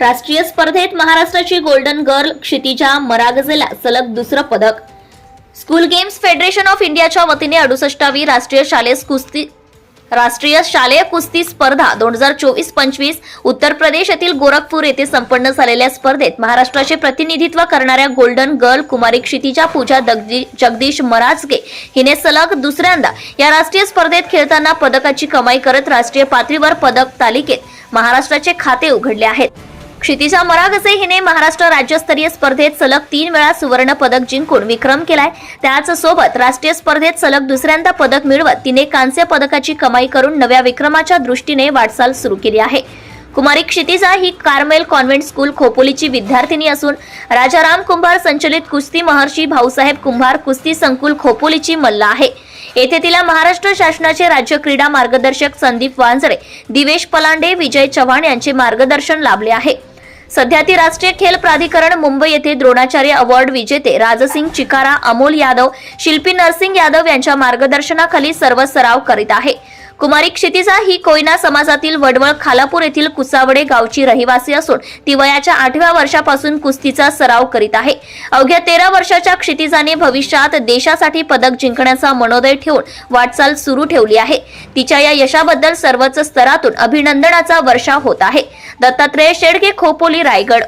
राष्ट्रीय स्पर्धेत महाराष्ट्राची गोल्डन गर्ल क्षितिजा मरागजेला सलग दुसरं पदक. स्कूल गेम्स फेडरेशन ऑफ इंडियाच्या वतीने अडुसष्टावी राष्ट्रीय शालेय कुस्ती राष्ट्रीय शालेय कुस्ती स्पर्धा दोन हजार चोवीस पंचवीस उत्तर प्रदेश येथील गोरखपूर येथे संपन्न झालेल्या स्पर्धेत महाराष्ट्राचे प्रतिनिधित्व करणाऱ्या गोल्डन गर्ल कुमारी क्षितिजा पूजा जगदीश मराजगे हिने सलग दुसऱ्यांदा या राष्ट्रीय स्पर्धेत खेळताना पदकाची कमाई करत राष्ट्रीय पातळीवर पदक तालिकेत महाराष्ट्राचे खाते उघडले आहेत. क्षितिजा मरागसे हिने महाराष्ट्र राज्यस्तरीय स्पर्धेत सलग तीन वेळा सुवर्ण पदक जिंकून विक्रम केलाय. त्याच सोबत राष्ट्रीय स्पर्धेत सलग दुसऱ्यांदा पदक मिळवत तिने कांस्य पदकाची कमाई करून नव्या विक्रमाच्या दृष्टीने वाटचाल सुरू केली आहे. कुमारी क्षितिजा ही कार्मेल कॉन्व्हेंट स्कूल खोपोलीची विद्यार्थिनी असून राजाराम कुंभार संचलित कुस्ती महर्षी भाऊसाहेब कुंभार कुस्ती संकुल खोपोलीची मल्ल आहे. येथे तिला महाराष्ट्र शासनाचे राज्य क्रीडा मार्गदर्शक संदीप वांजरे दिवेश पलांडे विजय चव्हाण यांचे मार्गदर्शन लाभले आहे. सध्या ती राष्ट्रीय खेल प्राधिकरण मुंबई येथे द्रोणाचार्य अवॉर्ड विजेते राजसिंग चिकारा अमोल यादव शिल्पी नरसिंग यादव यांच्या मार्गदर्शनाखाली सर्व सराव करीत आहे. कुमारी क्षितिजा ही कोयना समाजातील वडवळ खालापूर येथील कुसावडे गावची रहिवासी असून ती वयाच्या आठव्या वर्षापासून कुस्तीचा सराव करीत आहे. अवघ्या तेरा वर्षाच्या क्षितिजाने भविष्यात देशासाठी पदक जिंकण्याचा मनोदय ठेवून वाटचाल सुरू ठेवली आहे. तिच्या या यशाबद्दल सर्वच स्तरातून अभिनंदनाचा वर्षा होत आहे. दत्तात्रय शेडगे खोपोली रायगड.